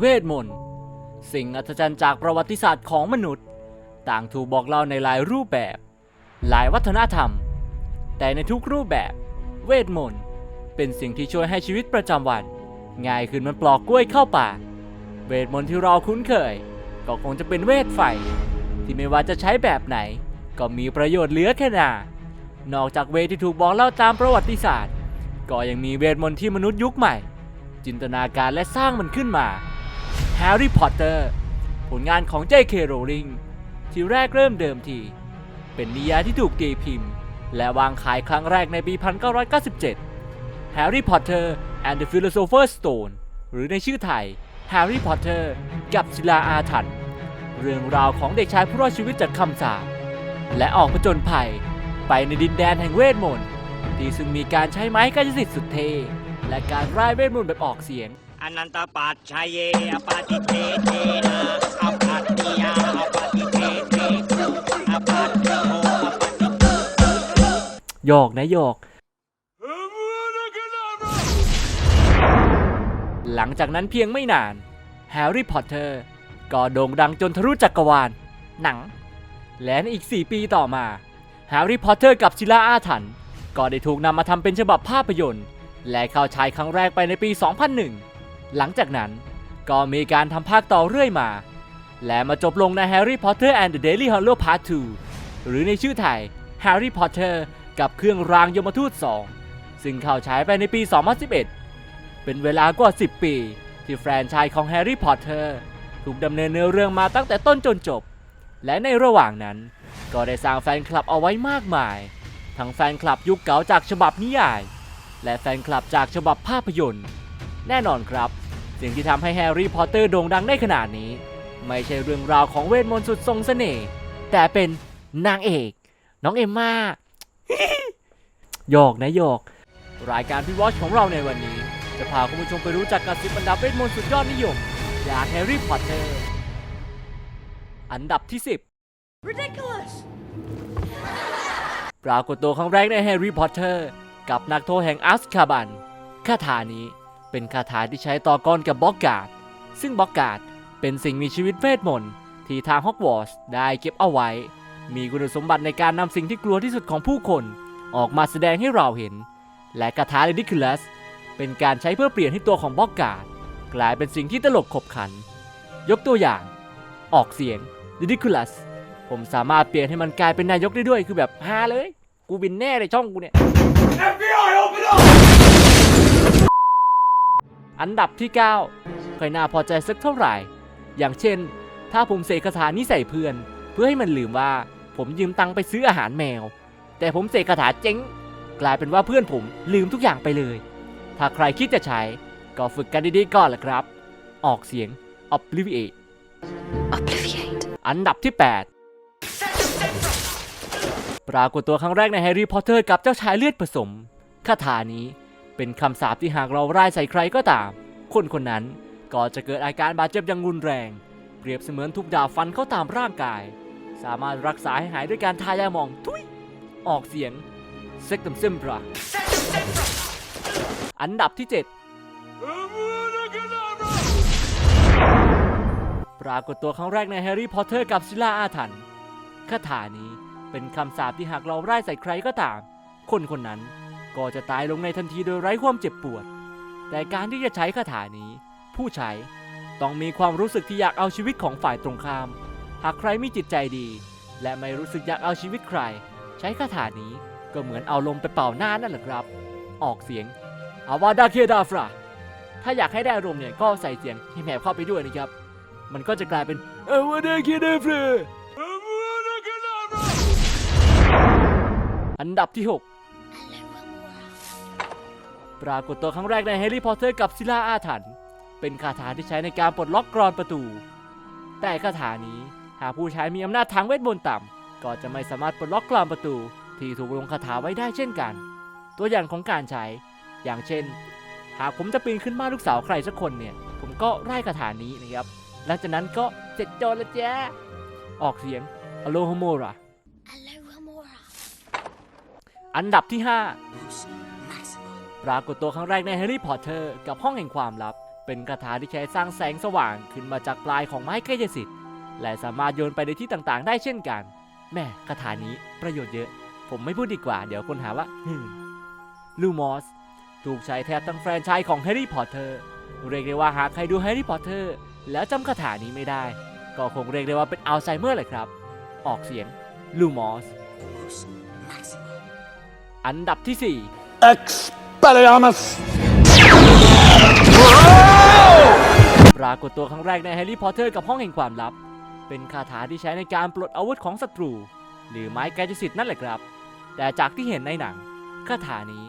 เวทมนต์ สิ่งอัศจรรย์จากประวัติศาสตร์ของมนุษย์ ต่างถูกบอกเล่าในหลายรูปแบบ หลายวัฒนธรรม แต่ในทุกรูปแบบ เวทมนต์ เป็นสิ่งที่ช่วยให้ชีวิตประจำวัน ง่ายขึ้นมันปลอกกล้วยเข้าป่าเวทมนต์ที่เราคุ้นเคย ก็คงจะเป็นเวทไฟ ที่ไม่ว่าจะใช้แบบไหน ก็มีประโยชน์เหลือแค่นานอกจากเวทที่ถูกบอกเล่าตามประวัติศาสตร์ ก็ยังมีเวทมนต์ที่มนุษย์ยุคใหม่ จินตนาการและสร้างมันขึ้นมา แฮร์รี่พอตเตอร์ผลงานของ J.K. Rowling ที่แรกเริ่มเดิมที เป็นนิยายที่ถูกตีพิมพ์ และวางขายครั้งแรกในปี 1997 Harry Potter and the Philosopher's Stone หรือในชื่อไทย Harry Potter กับศิลาอาถรรพ์เรื่องราวของเด็กชายผู้รอดชีวิตจากคำสาปและออกผจญภัย ไปในดินแดนแห่งเวทมนต์ที่ซึ่งมีการใช้ไม้กายสิทธิ์สุดเท่และการร่ายเวทมนต์แบบออกเสียง อนันตปัจชัยเยอปาติเทเทนะอปัตติยาอปาติเทเทอปัตติโมอปาติโยกนะโยกหลังจากนั้นเพียงไม่นาน แฮร์รี่พอตเตอร์ ก็โด่งดังจนทะลุจักรวาล หนัง และในอีก 4 ปีต่อมา แฮร์รี่พอตเตอร์กับศิลาอาถรรพ์ก็ได้ถูกนำมาทำเป็นฉบับภาพยนตร์ และเข้าฉายครั้งแรกไปในปี 2001 หลังจากนั้นก็มีการทำภาคต่อเรื่อยมา และมาจบลงใน Harry Potter and the Daily Hollow Part 2 หรือในชื่อไทย Harry Potter กับเครื่องรางยมทูต 2 ซึ่งเข้าฉายไปในปี 2011 เป็นเวลากว่า 10 ปี ที่แฟรนไชส์ของแฮร์รี่พอตเตอร์ถูกดำเนินเนื้อเรื่องมาตั้งแต่ต้นจนจบ และในระหว่างนั้น ก็ได้สร้างแฟนคลับเอาไว้มากมาย ทั้งแฟนคลับยุคเก่าจากฉบับนิยาย และแฟนคลับจากฉบับภาพยนตร์ แน่นอนครับ สิ่งที่ทำให้แฮร์รี่พอตเตอร์โด่งดังได้ขนาดนี้ ไม่ใช่เรื่องราวของเวทมนต์สุดทรงเสน่ห์แต่เป็นนางเอก น้องเอมมาโยกนะโยกรายการพี่วอชของเราในวันนี้ จะพาคุณผู้ชมไปรู้จักกับสิบบรรดาเวทมนต์สุดยอดนิยมอย่างแฮร์รี่พอตเตอร์ อันดับที่ 10 Ridiculous! ปรากฏตัวครั้งแรกในแฮร์รี่พอตเตอร์ กับนักโทษแห่งอัสคาบันคาถานี้ เป็นคาถาที่ใช้ต่อกรกับบ็อกการ์ดซึ่งบ็อกการ์ดเป็นสิ่งมีชีวิตเวทมนต์ที่ทางฮอกวอตส์ได้เก็บเอาไว้ มีคุณสมบัติในการนำสิ่งที่กลัวที่สุดของผู้คน ออกมาแสดงให้เราเห็น และคาถา Ridiculous เป็นการใช้เพื่อเปลี่ยนให้ตัวของบ็อกการ์ดกลายเป็นสิ่งที่ตลกขบขัน ยกตัวอย่าง ออกเสียง Ridiculous ผมสามารถเปลี่ยนให้มันกลายเป็นนายกได้ด้วยคือแบบฮาเลย กูบินแน่เลยช่องกูเนี่ย FBI open up อันดับที่ 9 ค่อยน่าพอใจสักเท่าไหร่ อย่างเช่น ถ้าผมเสกคาถานี้ใส่เพื่อน เพื่อให้มันลืมว่าผมยืมตังค์ไปซื้ออาหารแมว แต่ผมเสกคาถาเจ๊ง กลายเป็นว่าเพื่อนผมลืมทุกอย่างไปเลย ถ้าใครคิดจะใช้ ก็ฝึกกันดีๆก่อนแหละครับ ออกเสียง obliviate Obliviate. อันดับที่ 8 ปรากฏตัวครั้งแรกในแฮร์รี่พอตเตอร์กับเจ้าชายเลือดผสมคาถานี้ เป็นคำสาปที่หากเราร่ายใส่ใครก็ตาม คนคนนั้นก็จะเกิดอาการบาดเจ็บอย่างรุนแรง เปรียบเสมือนถูกดาบฟันเข้าตามร่างกาย สามารถรักษาให้หายด้วยการทายาหมองทุยออกเสียงเซ็กตัมเซมบราอันดับที่ 7 ปรากฏตัวครั้งแรกในแฮร์รี่พอตเตอร์กับศิล่าอาถรรพ์คาถานี้เป็นคำสาปที่หากเราไร้ใส่ใครก็ตาม คนคนนั้น ก็จะตายลงในทันทีโดยไร้ความเจ็บปวด แต่การที่จะใช้คาถานี้ ผู้ใช้ต้องมีความรู้สึกที่อยากเอาชีวิตของฝ่ายตรงข้าม หากใครมีจิตใจดี และไม่รู้สึกอยากเอาชีวิตใคร ใช้คาถานี้ก็เหมือนเอาลมไปเป่าหน้านั่นแหละครับ ออกเสียงอาวาดาเคดาฟราถ้าอยากให้ได้อารมณ์เนี่ยก็ใส่เสียงให้แหบเข้าไปด้วยนะครับ มันก็จะกลายเป็นอาวาดาเคดาฟราอันดับที่ 6 ปรากฏตัวครั้งแรกในแฮร์รี่พอตเตอร์กับศิลาอาถรรพ์เป็นคาถาที่ใช้ในการปลดล็อกกรอนประตู แต่คาถานี้หากผู้ใช้มีอำนาจทางเวทมนต์ต่ำก็จะไม่สามารถปลดล็อกกรอนประตู ที่ถูกลงคาถาไว้ได้เช่นกัน ตัวอย่างของการใช้ อย่างเช่น หากผมจะปีนขึ้นบ้านลูกสาวใครสักคนเนี่ย ผมก็ไล่คาถานี้นะครับหลังจากนั้นก็เสร็จโจรแล้วจ้าออกเสียงอโลโฮโมรา Alohomora. อันดับที่ 5 ปรากฏตัวครั้งแรกในแฮร์รี่พอตเตอร์กับห้องแห่งความลับ เป็นคาถาที่ใช้สร้างแสงสว่างขึ้นมาจากปลายของไม้กายสิทธิ์และสามารถโยนไปในที่ต่างๆ ได้เช่นกัน แม่คาถานี้ประโยชน์เยอะ ผมไม่พูดดีกว่า เดี๋ยวคนหาว่าหืมลูมอสถูกใช้แทบทั้งแฟรนไชส์ของแฮร์รี่พอตเตอร์เรียกได้ว่าหากใครดูแฮร์รี่พอตเตอร์แล้วจำคาถานี้ไม่ได้ ก็คงเรียกได้ว่าเป็นอัลไซเมอร์เลยครับ ออกเสียงลูมอสอันดับที่4 Expelliarmus! ปรากฏตัวครั้งแรกในแฮร์รี่พอตเตอร์กับห้องแห่งความลับ เป็นคาถาที่ใช้ในการปลดอาวุธของศัตรู หรือไม้แกจิสิทธิ์นั่นแหละครับ แต่จากที่เห็นในหนัง คาถานี้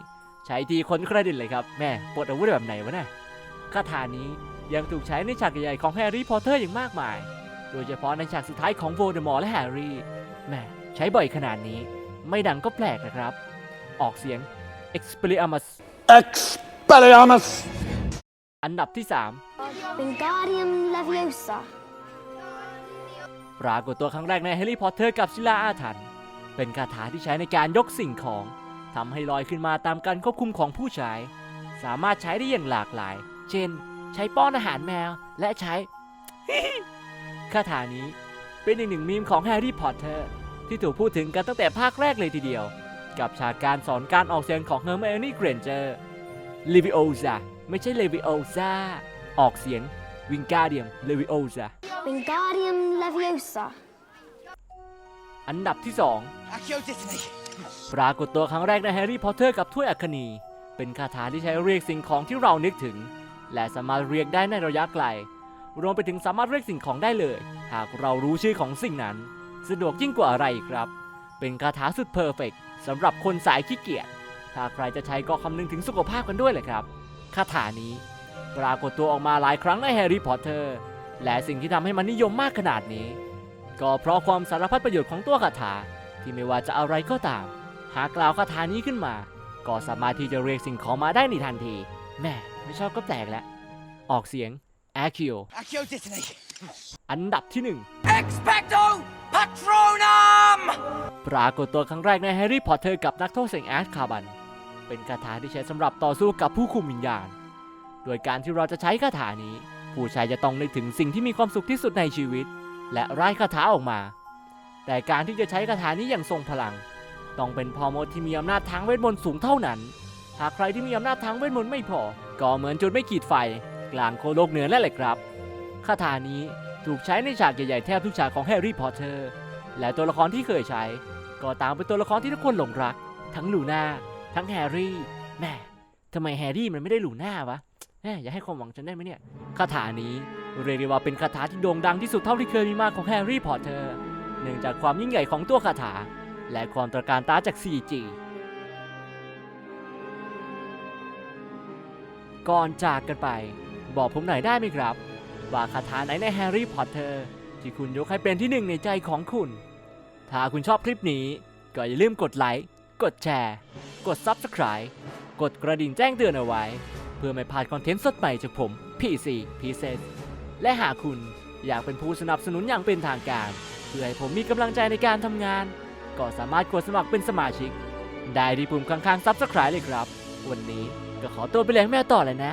ใช้ทีคนเครดิตเลยครับ แม่ปลดอาวุธแบบไหนวะเนี่ยคาถานี้ยังถูกใช้ในฉากใหญ่ของแฮร์รี่พอตเตอร์อย่างมากมาย โดยเฉพาะในฉากสุดท้ายของโวลเดอมอร์และแฮร์รี่แม่ใช้บ่อยขนาดนี้ ไม่ดังก็แปลกนะครับ ออกเสียง Expelliarmus Expelliarmus! อันดับที่3 Wingardium Leviosa. ปรากฏตัวครั้งแรกในแฮร์รี่พอตเตอร์กับศิลาอาถรรพ์เป็นคาถาที่ใช้ในการยกสิ่งของทำให้ลอยขึ้นมาตามการควบคุมของผู้ใช้ สามารถใช้ได้อย่างหลากหลาย เช่น ใช้ป้อนอาหารแมวและใช้ คาถานี้เป็นอีกหนึ่งมีมของแฮร์รี่พอตเตอร์ที่ถูกพูดถึงกันตั้งแต่ภาคแรกเลยทีเดียว กับฉากการสอนการออกเสียงของเฮอร์ i ม n นี่เกรนเจอร์ลิวิโอซาไม่ใช่เลวิโอซาออกเสียงวิงการเดียมเลวิโอซา Wingardium Leviosa. อันดับที่2 Accio Disney. ปรากฏตัวครั้งแรกในแฮร์รี่พอตเตอร์กับถ้วยอัคนี เป็นคาถาที่ใช้เรียกสิ่งของที่เรานึกถึง และสามารถเรียกได้ในระยะไกล รวมไปถึงสามารถเรียกสิ่งของได้เลย หากเรารู้ชื่อของสิ่งนั้น สะดวกยิ่งกว่าอะไรอีกครับ เป็นคาถาสุดเพอร์เฟกต์ สำหรับคนสายขี้เกียจ ถ้าใครจะใช้ก็คำนึงถึงสุขภาพกันด้วยเลยครับ คาถานี้ ปรากฏตัวออกมาหลายครั้งในแฮร์รี่พอตเตอร์ และสิ่งที่ทำให้มันนิยมมากขนาดนี้ ก็เพราะความสารพัดประโยชน์ของตัวคาถาที่ไม่ว่าจะอะไรก็ตาม หากกล่าวคาถานี้ขึ้นมา ก็สามารถที่จะเรียกสิ่งของมาได้ในทันที แม่ไม่ชอบก็แปลกแล้ว ออกเสียง a c i o Accio Disney. อันดับที่ Expecto Patronum! 1ปรากฏตัวครั้งแรกในแฮร์รี่พอตเตอร์กับนักโทษเซงแอสคาบัน เป็นคาถาที่ใช้สำหรับต่อสู้กับผู้คุมวิญญาณ โดยการที่เราจะใช้คาถานี้ ผู้ใช้จะต้องนึกถึงสิ่งที่มีความสุขที่สุดในชีวิต และไร้คาถาออกมา แต่การที่จะใช้คาถานี้อย่างทรงพลัง ต้องเป็นพอมดที่มีอำนาจทางเวทมนต์สูงเท่านั้น หากใครที่มีอำนาจทางเวทมนต์ไม่พอ ก็เหมือนจุดไม่ขีดไฟ กลางโคโลกเหนือนั่นแหละครับคาถานี้ถูกใช้ในฉากใหญ่ๆแทบทุกฉากของแฮร์รี่พอตเตอร์ และตัวละครที่เคยใช้ ก็ตางเป็นตัวละครที่ทุกคนหลงรัก ทั้งลูน่าทั้งแฮร์รี่แม่ทำไมแฮร์รี่มันไม่ได้ลูน่าวะแม่อย่าให้ความหวังฉันได้ไหมเนี่ยคาถานี้เรียกได้ว่าเป็นคาถาที่โด่งดังที่สุดเท่าที่เคยมีมาของแฮร์รี่พอตเตอร์เนื่องจากความยิ่งใหญ่ของตัวคาถา และความตระการตาจาก 4G ก่อนจากกันไป บอกผมหน่อยได้ไหมครับ ว่าคาถาไหนในแฮร์รี่พอตเตอร์ ที่คุณยกให้เป็นที่หนึ่งในใจของคุณ ถ้าคุณชอบคลิปนี้ ก็อย่าลืมกดไลค์ กดแชร์ กด Subscribe กดกระดิ่งแจ้งเตือนเอาไว้ เพื่อไม่พลาดคอนเทนต์สดใหม่จากผม PC p c และหากคุณอยากเป็นผู้สนับสนุนอย่างเป็นทางการ เพื่อให้ผมมีกำลังใจในการทำงาน ก็สามารถกดสมัครเป็นสมาชิก ได้ที่ปุ่มข้างๆ Subscribe เลยครับ วันนี้ก็ขอตัวไปเลี้ยงแม่ต่อเลยนะ